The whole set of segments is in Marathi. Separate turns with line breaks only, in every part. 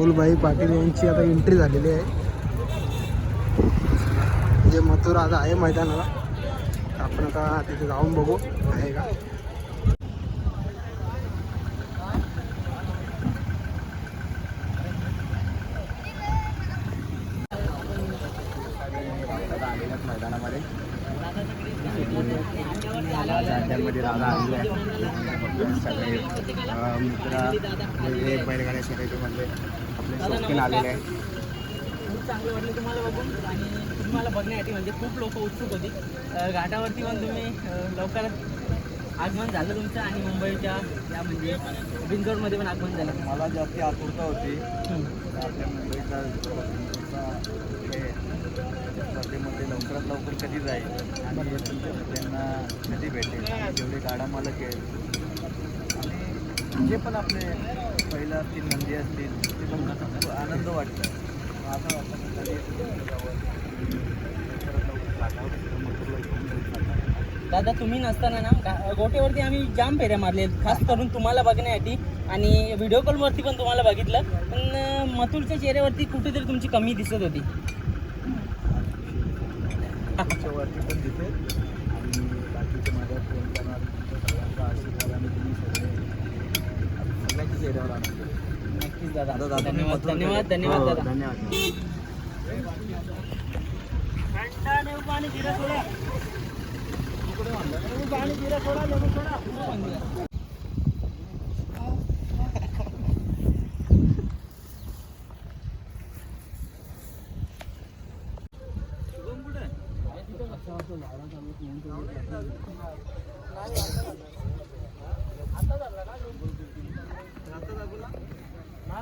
राहुलभाई पाटील यांची आता एंट्री झालेली आहे. जे मथुरा आता आहे मैदानाला. आपण आता तिथे जाऊन बघू. आहे का?
मैदानामध्ये राधा दादा आलेले आहे सगळे मित्र वेगळे बैलगाड्या शर्यतीमध्ये आपले शौकीन आलेले आहे
खूप चांगलं वाटलं तुम्हाला बघून आणि तुम्हाला बघण्यासाठी म्हणजे खूप लोक उत्सुक होती. घाटावरती पण तुम्ही अ, लवकरच आगमन झालं तुमचं आणि मुंबईच्या या म्हणजे बिंदोडमध्ये पण आगमन झालं.
मला जास्ती आतुरता होती. आपल्या मुंबईचा स्पर्धेमध्ये लवकरात लवकर कधी जाईल? आणि तुमच्या त्यांना कधी भेटेल? जेवढे गाडा मालक आहेत जे पण आपले पहिला तीन नंदी असतील ते बघून खूप आनंद वाटतं. शकता.
दादा तुम्ही नसताना ना गा- गोट्यावरती आम्ही जाम फेऱ्या मारले. खास करून तुम्हाला बघण्यासाठी. आणि व्हिडिओ कॉलवरती पण तुम्हाला बघितलं. पण मथुरच्या चेहऱ्यावरती कुठेतरी तुमची कमी दिसत होती.
वरती पण दिसेल. आणि बाकीचे माझ्या प्रेम करणारे सगळ्यांचा आशीर्वाद आणि तुम्ही सगळे आनंद आहे.
नक्कीच दादा.
आता दादा
धन्यवाद
मथुरकडे-
धन्यवाद धन्यवाद
हो,
दादा.
धन्यवाद.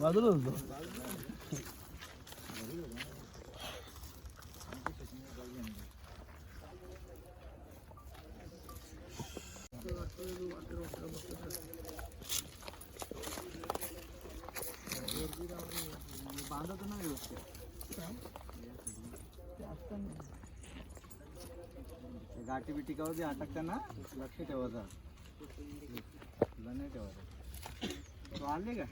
बाजूला होतो
गाठी बिटी का होती अटकताना लक्ष ठेवायचं लेंगे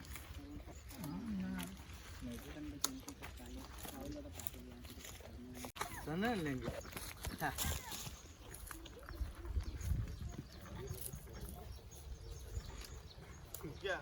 क्या